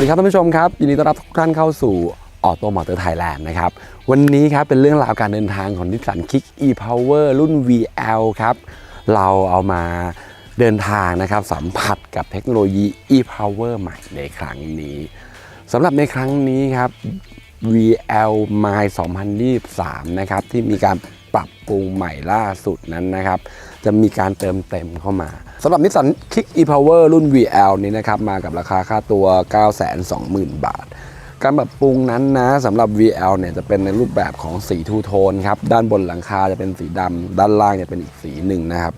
สวัสดีครับท่านผู้ชมครับยินดีต้อนรับทุกท่านเข้าสู่ออโตมอเตอร์ไทยแลนด์นะครับวันนี้ครับเป็นเรื่องราวการเดินทางของนิสสันคิก e-power รุ่น VL ครับเราเอามาเดินทางนะครับสัมผัสกับเทคโนโลยี e-power ใหม่ในครั้งนี้สำหรับในครั้งนี้ครับ VL My 2023 นะครับที่มีการปรับปรุงใหม่ล่าสุดนั้นนะครับ จะมีการเติมเต็มเข้ามาสำหรับนิสสัน Kick e-Power รุ่น VL นี้นะครับ มากับราคาค่าตัว 920,000 บาท การปรับปรุงนั้นนะสำหรับ VL เนี่ยจะเป็นในรูปแบบของสีทูโทนครับ ด้านบนหลังคาจะเป็นสีดำด้านล่างจะเป็นอีกสีหนึ่งนะครับ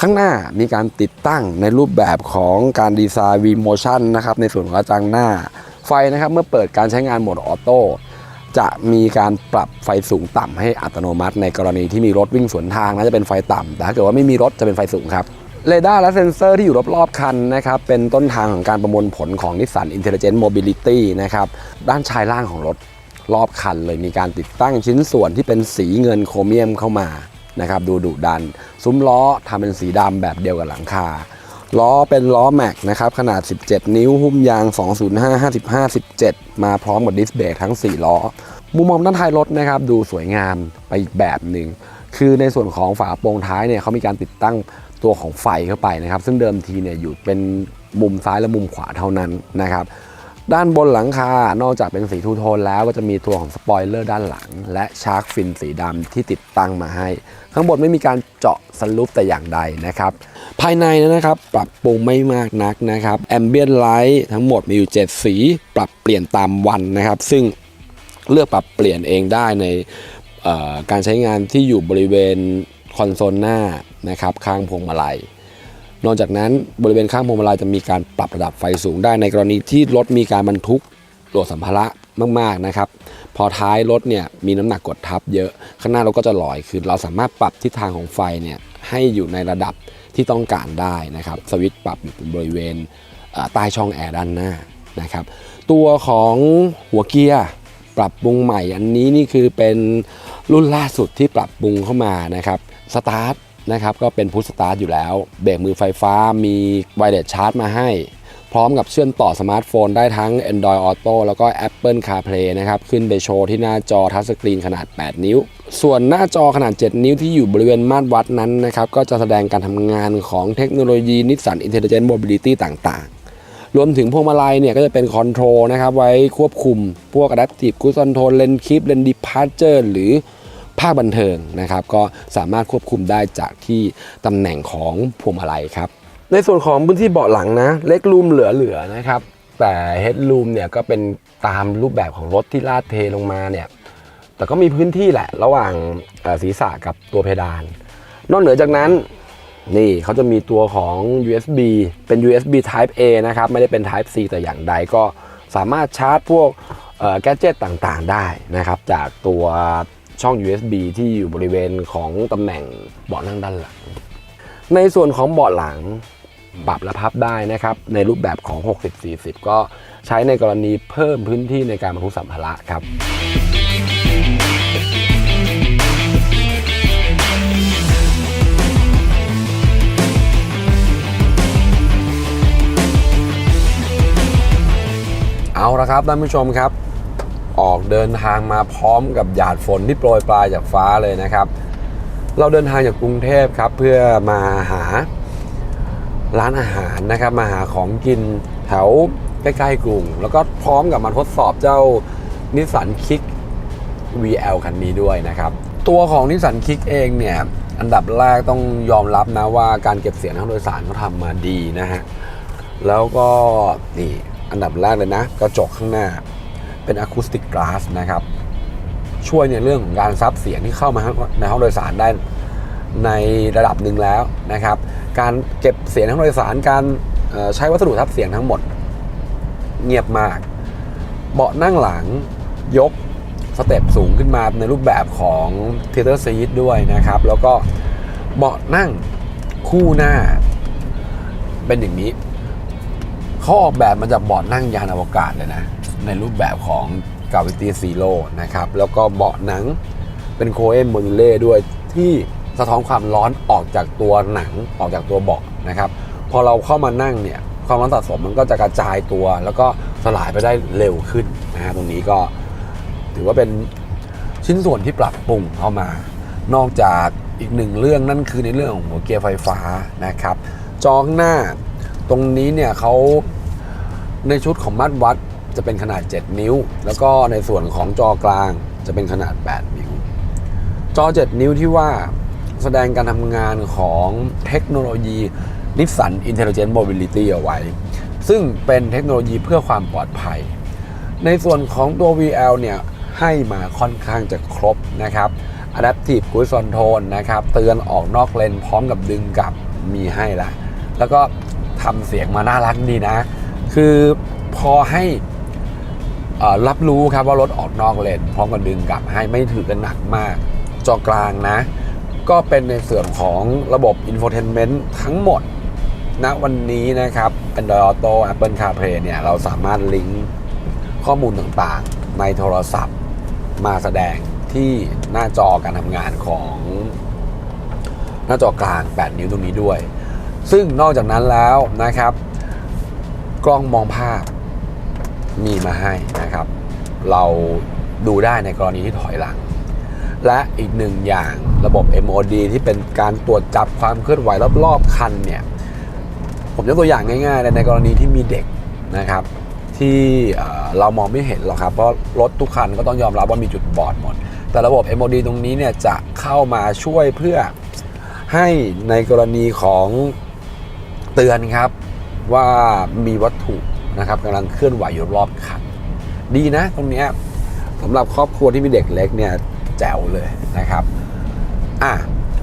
ข้างหน้ามีการติดตั้งในรูปแบบของการดีไซน์ V Motion นะครับในส่วนของกระจังหน้าไฟนะครับเมื่อเปิดการใช้งานโหมดออโต้ จะมีการปรับไฟสูงต่ำให้อัตโนมัติ ในกรณีที่มีรถวิ่งสวนทางนะจะเป็นไฟต่ำแต่ถ้าเกิดว่าไม่มีรถจะเป็นไฟสูงครับเรดาร์และเซ็นเซอร์ที่อยู่รอบๆคันนะครับเป็นต้นทางของการประมวลผลของ Nissan Intelligent Mobility นะครับด้านชายล่างของรถรอบคันเลยมีการติดตั้งชิ้นส่วนที่เป็นสีเงินโครเมียมเข้ามานะครับดูดุดัน ซุ้มล้อทำเป็นสีดำแบบเดียวกับหลังคา ล้อเป็นล้อแม็กนะครับขนาด 17 นิ้วหุ้มยาง 205 55 17 มาพร้อมกับดิสเบรกทั้ง 4 ล้อ มุมมองด้านท้ายรถนะครับดูสวยงามไปอีกแบบหนึ่ง คือในส่วนของฝาโปร่งท้ายเนี่ยเขามีการติดตั้งตัวของไฟเข้าไปนะครับ ซึ่งเดิมทีเนี่ยอยู่เป็นมุมซ้ายและมุมขวาเท่านั้นนะครับ ด้านบนหลังคานอกจากเป็นสีทูโทนแล้วก็จะมีตัวของสปอยเลอร์ด้านหลัง และชาร์กฟินสีดำที่ติดตั้งมาให้ ข้างบนไม่มีการเจาะสลูปแต่อย่างใดนะครับ ภายในนะครับปรับปรุงไม่มากนักนะครับแอมเบียนไลท์ทั้งหมดมีอยู่ 7 สี ปรับเปลี่ยนตามวันนะครับ ซึ่งเลือกปรับเปลี่ยนเองได้ในการใช้งานที่อยู่บริเวณคอนโซลหน้านะครับข้างพวงมาลัย นอกจากนั้นบริเวณข้างพวงมาลัยจะมีการปรับระดับไฟสูงได้ในกรณีที่รถมีการบรรทุกโหลดสัมภาระมากๆนะครับ พอท้ายรถเนี่ยมีน้ำหนักกดทับเยอะข้างหน้าเรถก็จะลอยคือเราสามารถปรับทิศทางของไฟเนี่ยให้อยู่ในระดับที่ต้องการได้นะครับ สวิตช์ปรับอยู่บริเวณใต้ช่องแอร์ด้านหน้านะครับตัวของหัวเกียร์ปรับปรุงใหม่อันนี้นี่คือเป็นรุ่นล่าสุดที่ปรับปรุงเข้ามานะครับสตาร์ท นะครับก็เป็นพุทสตาร์ทอยู่แล้ว เบรกมือไฟฟ้ามีไวเลสชาร์จมาให้ พร้อมกับเชื่อมต่อสมาร์ทโฟนได้ทั้ง Android Auto แล้วก็ Apple CarPlay นะครับ ขึ้นไปโชว์ที่หน้าจอทัชสกรีนขนาด 8 นิ้ว ส่วนหน้าจอขนาด 7 นิ้วที่อยู่บริเวณมาตรวัดนั้นนะครับ ก็จะแสดงการทำงานของเทคโนโลยี Nissan Intelligent Mobility ต่างๆรวมถึงพวงมาลัยเนี่ยก็จะเป็นคอนโทรลนะครับไว้ควบคุม พวก Adaptive Cruise Control Lane Keep Lane Departure หรือ ภาคบันเทิงนะครับ ก็สามารถควบคุมได้จากที่ตำแหน่งของพวงมาลัยครับ ในส่วนของพื้นที่เบาะหลังนะ เล็กรูมเหลือๆนะครับ แต่เฮดรูมเนี่ยก็เป็นตามรูปแบบของรถที่ลาดเทลงมาเนี่ยแต่ก็มีพื้นที่แหละระหว่างศีรษะกับตัวเพดาน นอกเหนือจากนั้นนี่เขาจะมีตัวของ USB เป็น USB Type A นะครับ ไม่ได้เป็น Type C แต่อย่างใดก็สามารถชาร์จพวกแกจ g ตต่างๆได้นะครับ จากตัว ช่อง USB ที่อยู่บริเวณของตำแหน่งเบาะนั่งด้านหลัง ในส่วนของเบาะหลังปรับและพับได้นะครับ ในรูปแบบของ 60-40 ก็ใช้ในกรณีเพิ่มพื้นที่ในการบรรทุกสัมภาระครับเอาละครับท่านผู้ชมครับ ออกเดินทางมาพร้อมกับหยาดฝนที่โปรยปลายจากฟ้าเลยนะครับ เราเดินทางจากกรุงเทพครับเพื่อมาหาร้านอาหารนะครับมาหาของกินแถวใกล้ๆกรุง แล้วก็พร้อมกับมาทดสอบเจ้านิสสันคิก VL คันนี้ด้วยนะครับ ตัวของนิสสันคิกเองเนี่ย อันดับแรกต้องยอมรับนะว่าการเก็บเสียงทางโดยสารเขาทำมาดีนะฮะ แล้วก็นี่อันดับแรกเลยนะกระจกข้างหน้า เป็นอะคูสติกก a าสนะครับ ช่วยในเรื่องของการซับเสียงที่เข้ามาในห้องโดยสารได้ในระดับหนึ่งแล้วนะครับ การเก็บเสียงในห้งโดยสาร การใช้วัสดุทับเสียงทั้งหมด เงียบมาก เบาะนั่งหลังยกสเต็ปสูงขึ้นมาในรูปแบบของเทเตอร์ซีทด้วยนะครับ แล้วก็เบาะนั่งคู่หน้า เป็นอย่างนี้เขาออกแบบมาจากเบาะนั่งยานอวกาศเลยนะ ในรูปแบบของ Gravity Zero นะครับ แล้วก็เบาะหนังเป็นโคเอมโมนูเล่ด้วยที่สะท้อนความร้อนออกจากตัวหนังออกจากตัวเบาะนะครับ พอเราเข้ามานั่งเนี่ยความร้อนสะสมมันก็จะกระจายตัว แล้วก็สลายไปได้เร็วขึ้นนะฮะตรงนี้ก็ถือว่าเป็นชิ้นส่วนที่ปรับปรุงเข้ามา นอกจากอีกหนึ่งเรื่องนั่นคือในเรื่องของหัวเกียร์ไฟฟ้านะครับ จอข้างหน้าตรงนี้เนี่ยเขาในชุดของมัดวัด จะเป็นขนาด 7 นิ้ว แล้วก็ในส่วนของจอกลางจะเป็นขนาด 8 นิ้ว จอ 7 นิ้วที่ว่าแสดงการทำงานของเทคโนโลยี Nissan Intelligent Mobility เอาไว้ ซึ่งเป็นเทคโนโลยีเพื่อความปลอดภัย ในส่วนของตัว VL เนี่ย ให้มาค่อนข้างจะครบนะครับ Adaptive Cruise Control นะครับ เตือนออกนอกเลนพร้อมกับดึงกลับมีให้ละ แล้วก็ทำเสียงมาน่ารักดีนะ คือพอให้ รับรู้ครับว่ารถออกนอกเลนพร้อมกับดึงกลับให้ไม่ถือกันหนักมาก จอกลางนะ ก็เป็นในส่วนของระบบ Infotainment ทั้งหมดณวันนี้นะครับ Android Auto Apple CarPlay เนี่ย เราสามารถลิงก์ข้อมูลต่างๆ ในโทรศัพท์มาแสดงที่หน้าจอการทำงานของหน้าจอกลาง 8 นิ้วตรงนี้ด้วย ซึ่งนอกจากนั้นแล้วนะครับ กล้องมองภาพ มีมาให้นะครับ เราดูได้ในกรณีที่ถอยหลัง และอีกหนึ่งอย่างระบบ MOD ที่เป็นการตรวจจับความเคลื่อนไหวรอบๆคันเนี่ย ผมยกตัวอย่างง่ายๆเลยในกรณีที่มีเด็กนะครับ ที่เอ่อเรามองไม่เห็นหรอกครับ เพราะรถทุกคันก็ต้องยอมรับว่ามีจุดบอดหมด แต่ระบบ MOD ตรงนี้เนี่ยจะเข้ามาช่วยเพื่อให้ในกรณีของเตือนครับว่ามีวัตถุ นะครับกำลังเคลื่อนไหวอยู่รอบคันดีนะตรงนี้สำหรับครอบครัวที่มีเด็กเล็กเนี่ยแจ๋วเลยนะครับอะ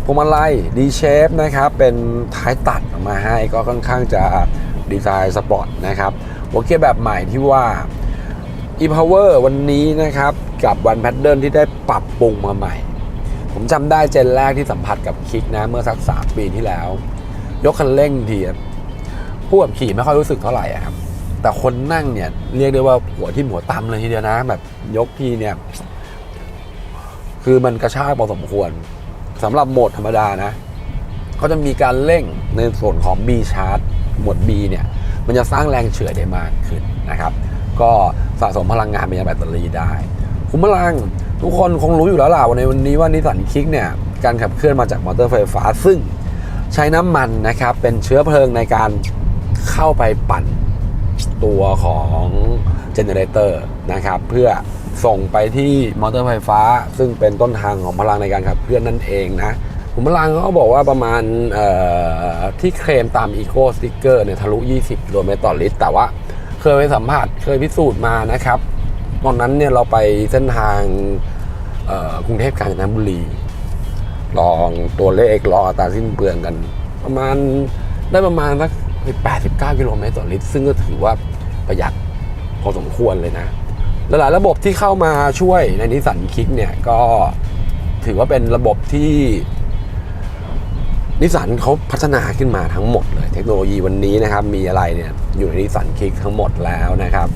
พวงมาลัยดีเชฟนะครับเป็นท้ายตัดออกมาให้ก็ค่อนข้างจะดีไซน์สปอร์ตนะครับหัวเกียร์แบบใหม่ที่ว่า e-power วันนี้นะครับกับวันแพดเดิลที่ได้ปรับปรุงมาใหม่ ผมจำได้เจนแรกที่สัมผัสกับคิกนะ เมื่อสักสามปีที่แล้ว ยกคันเร่งทีผู้ขับขี่ไม่ค่อยรู้สึกเท่าไหร่ครับ แต่คนนั่งเนี่ยเรียกได้ว่าหัวที่หัวตำเลยทีเดียวนะ แบบยกทีเนี่ย คือมันกระชากพอสมควรสำหรับโหมดธรรมดานะเขาจะมีการเร่งในส่วนของ B Charge โหมด B เนี่ย มันจะสร้างแรงเฉื่อยได้มากขึ้นนะครับ ก็สะสมพลังงานเป็นแบตเตอรี่ได้คุ้มพลังทุกคนคงรู้อยู่แล้วล่ะวันในวันนี้ว่านิสสันคิกเนี่ย การขับเคลื่อนมาจากมอเตอร์ไฟฟ้า ซึ่งใช้น้ำมันนะครับ เป็นเชื้อเพลิงในการเข้าไปปั่น ตัวของเจเนเรเตอร์นะครับเพื่อส่งไปที่มอเตอร์ไฟฟ้า ซึ่งเป็นต้นทางของพลังในการขับเคลื่อนนั่นเองนะขุมพลังเขาก็บอกว่าประมาณที่เคลมตาม Eco Sticker เนี่ยทะลุ 20กิโลเมตรต่อลิตร แต่ว่าเคยไปสัมผัสเคยพิสูจน์มานะครับ ตอนนั้นเนี่ยเราไปเส้นทางกรุงเทพกาญจนบุรี ลองตัวเลขลองอัตราสิ้นเปลืองกัน ประมาณได้ประมาณสัก 89กิโลเมตรต่อลิตร ซึ่งก็ถือว่าประหยัดพอสมควรเลยนะ หลายระบบที่เข้ามาช่วยในนิสสันคิกเนี่ยก็ถือว่าเป็นระบบที่นิสสันเขาพัฒนาขึ้นมาทั้งหมดเลย เทคโนโลยีวันนี้นะครับ มีอะไรเนี่ยอยู่ในนิสสันคิกทั้งหมดแล้วนะครับ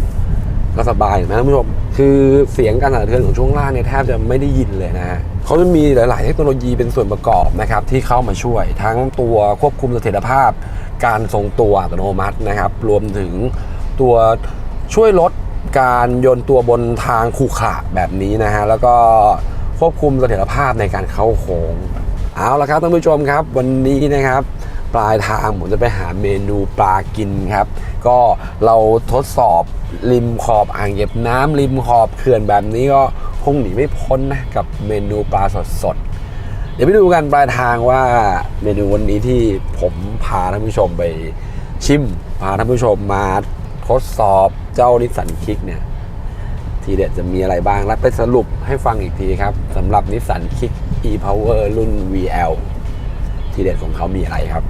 ก็สบายนะท่านผู้ชมคือเสียงการสั่นสะเทือนของช่วงล่างเนี่ยแทบจะไม่ได้ยินเลยนะฮะเขาจะมีหลาย ๆ เทคโนโลยีเป็นส่วนประกอบนะครับที่เข้ามาช่วย ทั้งตัวควบคุมเสถียรภาพ การทรงตัวอัตโนมัตินะครับ รวมถึงตัวช่วยลดการโยนตัวบนทางขรุขระแบบนี้นะฮะแล้วก็ควบคุมเสถียรภาพในการเข้าโค้งเอาละครับท่านผู้ชมครับ วันนี้นะครับ ปลายทางผมจะไปหาเมนูปลากินครับ ก็เราทดสอบริมขอบอ่างเก็บน้ำริมขอบเขื่อนแบบนี้ก็คงหนีไม่พ้นนะกับเมนูปลาสดๆ เดี๋ยวไปดูกันปลายทางว่าเมนูวันนี้ที่ผมพาท่านผู้ชมไปชิม พาท่านผู้ชมมาทดสอบเจ้านิสสันคิกเนี่ย ทีเด็ดจะมีอะไรบ้าง และไปสรุปให้ฟังอีกทีครับสำหรับนิสสันคิก e-power รุ่น VL ทีเด็ดของเขามีอะไรครับ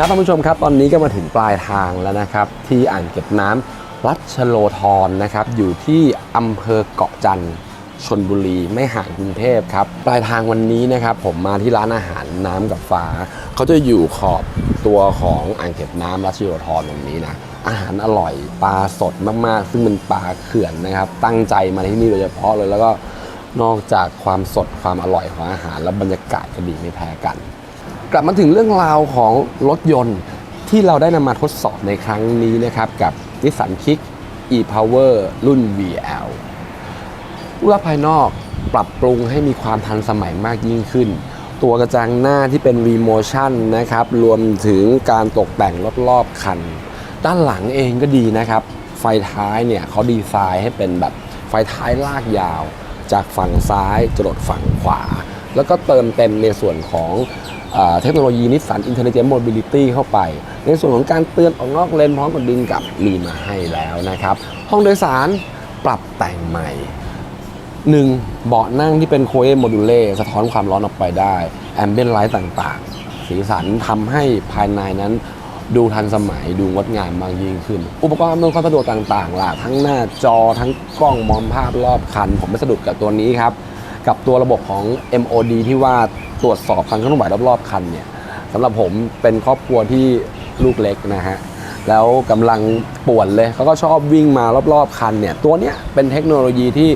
ครับท่านผู้ชมครับตอนนี้ก็มาถึงปลายทางแล้วนะครับ ที่อ่างเก็บน้ำวัดชโลธรนะครับ อยู่ที่อำเภอเกาะจันทร์ชนบุรีไม่ห่างกรุงเทพครับ ปลายทางวันนี้นะครับ ผมมาที่ร้านอาหารน้ำกับฟ้า เขาจะอยู่ขอบตัวของอ่างเก็บน้ำรัชโยธรตรงนี้นะอาหารอร่อยปลาสดมากๆ ซึ่งเป็นปลาเขื่อนนะครับ ตั้งใจมาที่นี่โดยเฉพาะเลยแล้วก็นอกจากความสดความอร่อยของอาหาร แล้วบรรยากาศก็ดีไม่แพ้กัน กลับมาถึงเรื่องราวของรถยนต์ที่เราได้นำมาทดสอบในครั้งนี้นะครับกับนิสสันคิก e-power รุ่น VL รูปลักษณ์ภายนอกปรับปรุงให้มีความทันสมัยมากยิ่งขึ้น ตัวกระจังหน้าที่เป็น V-motion นะครับ รวมถึงการตกแต่งรอบๆคัน ด้านหลังเองก็ดีนะครับ ไฟท้ายเนี่ยเขาดีไซน์ให้เป็นแบบไฟท้ายลากยาว จากฝั่งซ้ายจรดฝั่งขวา แล้วก็เติมเต็มในส่วนของเทคโนโลยีนิสสัน Intelligent Mobility เข้าไป ในส่วนของการเตือนออกนอกเลนพร้อมกับดึงกลับมีมาให้แล้วนะครับ ห้องโดยสารปรับแต่งใหม่หนึ่งเบาะนั่งที่เป็นโคเอโมดูเล่สะท้อนความร้อนออกไปได้แอมเบียนไลท์ต่างๆ สีสันทำให้ภายในนั้นดูทันสมัยดูงดงามมากยิ่งขึ้น อุปกรณ์อำนวยความสะดวกต่างๆล่ะทั้งหน้าจอทั้งกล้องมองภาพรอบคัน ผมไม่สะดุดกับตัวนี้ครับ กับตัวระบบของ MOD ที่ว่าตรวจสอบการเคลื่อนไหวรอบๆคันเนี่ยสำหรับผมเป็นครอบครัวที่ลูกเล็กนะฮะแล้วกำลังป่วนเลยเขาก็ชอบวิ่งมารอบๆคันเนี่ยตัวเนี้ยเป็นเทคโนโลยีที่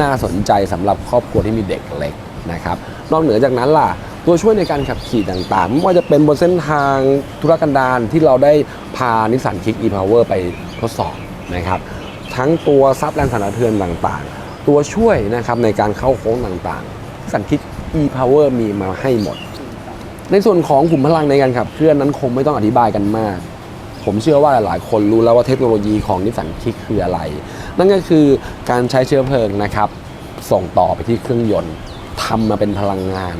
น่าสนใจสำหรับครอบครัวที่มีเด็กเล็กนะครับนอกเหนือจากนั้นล่ะ ตัวช่วยในการขับขี่ต่างๆ ไม่ว่าจะเป็นบนเส้นทางธุรกันดารที่เราได้พานิสสันคิก e-power ไปทดสอบนะครับ ทั้งตัวซับแรงสั่นสะเทือนต่างๆ ตัวช่วยนะครับในการเข้าโค้งต่างๆนิสสันคิก e-power มีมาให้หมด ในส่วนของขุมพลังในการขับเคลื่อนนั้นคงไม่ต้องอธิบายกันมาก ผมเชื่อว่าหลายๆ คนรู้แล้วว่าเทคโนโลยีของนิสสันคิกคืออะไร นั่นก็คือการใช้เชื้อเพลิงนะครับ ส่งต่อไปที่เครื่องยนต์ทำมาเป็นพลังงาน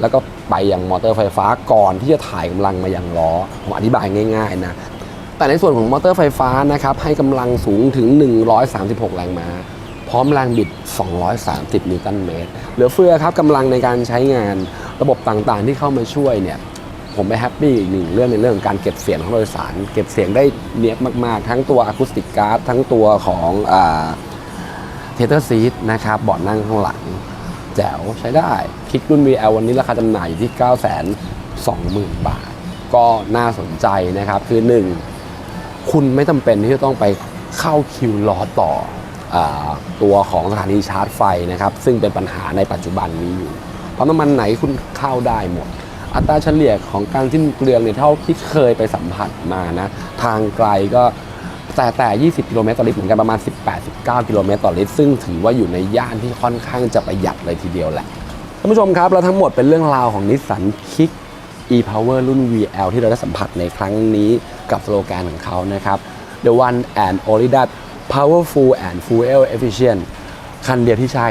แล้วก็ไปยังมอเตอร์ไฟฟ้าก่อนที่จะถ่ายกำลังมายังล้อผมอธิบายง่าย ๆ นะแต่ในส่วนของมอเตอร์ไฟฟ้านะครับให้กำลังสูงถึง 136 แรงม้า พร้อมแรงบิด 230 นิวตันเมตร เหลือเฟือครับกำลังในการใช้งานระบบต่างๆที่เข้ามาช่วยเนี่ยผมไปแฮปปี้อีกหนึ่งเรื่องในเรื่องของการเก็บเสียงของโดยสาร เก็บเสียงได้เนียบมาก ๆ ทั้งตัวอะคูสติกการ์ดทั้งตัวของเทเตอร์ซีทนะครับเบาะนั่งข้างหลัง แจ๋วใช้ได้คลิกรุ่น VL วันนี้ราคาจำหน่ายอยู่ที่ 9 2 0 0 0 0 บาท ก็น่าสนใจนะครับ คือ 1 คุณไม่จำเป็นที่จะต้องไปเข้าคิวรอต่อ ตัวของสถานีชาร์จไฟนะครับซึ่งเป็นปัญหาในปัจจุบันนี้อยู่ปั๊มน้ำมันไหนคุณเข้าได้หมด อัตราเฉลี่ยของการสิ้นเปลืองเนี่ยเท่าที่เคยไปสัมผัสมานะทางไกลก็แต่แต่ 20 กิโลเมตรต่อลิตรเหมือนกันประมาณ 18-19 กิโลเมตรต่อลิตรซึ่งถือว่าอยู่ในย่านที่ค่อนข้างจะประหยัดเลยทีเดียวแหละท่านผู้ชมครับ แล้วทั้งหมดเป็นเรื่องราวของนิสสันคิก e-power รุ่น VL ที่เราได้สัมผัสในครั้งนี้กับสโลแกนของเขานะครับ The one and only that powerful and fuel efficient คันเดียวที่ใช่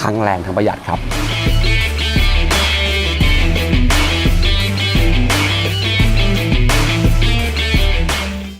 ทั้งแรงทั้งประหยัดครับ